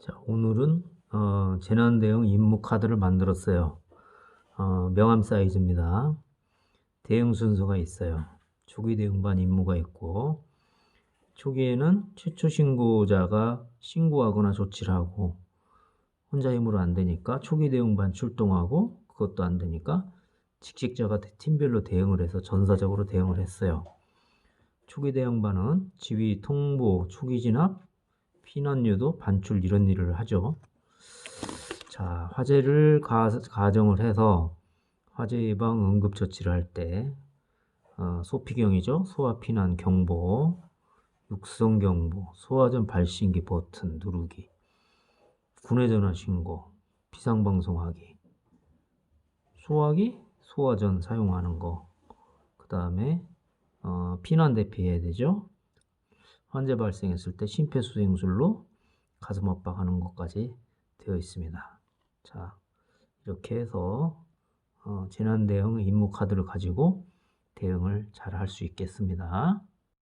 자, 오늘은 어, 재난 대응 임무 카드를 만들었어요. 어, 명함 사이즈입니다. 대응 순서가 있어요. 초기 대응반 임무가 있고 초기에는 최초 신고자가 신고하거나 조치를 하고 혼자 힘으로 안 되니까 초기 대응반 출동하고 그것도 안 되니까 직책자가 팀별로 대응을 해서 전사적으로 대응을 했어요. 초기 대응반은 지휘, 통보, 초기 진압, 피난 유도, 반출 이런 일을 하죠. 자, 화재를 가, 가정을 해서 화재 예방 응급 처치를 할때 어, 소피경이죠. 소화 피난 경보, 육성 경보, 소화전 발신기 버튼 누르기, 군의 전화 신고, 비상 방송하기, 소화기, 소화전 사용하는 거, 그 다음에 어, 피난 대피해야 되죠. 환자 발생했을 때 심폐소생술로 가슴 압박하는 것까지 되어 있습니다. 자, 이렇게 해서 어, 재난 대응 임무 카드를 가지고 대응을 잘 할 수 있겠습니다.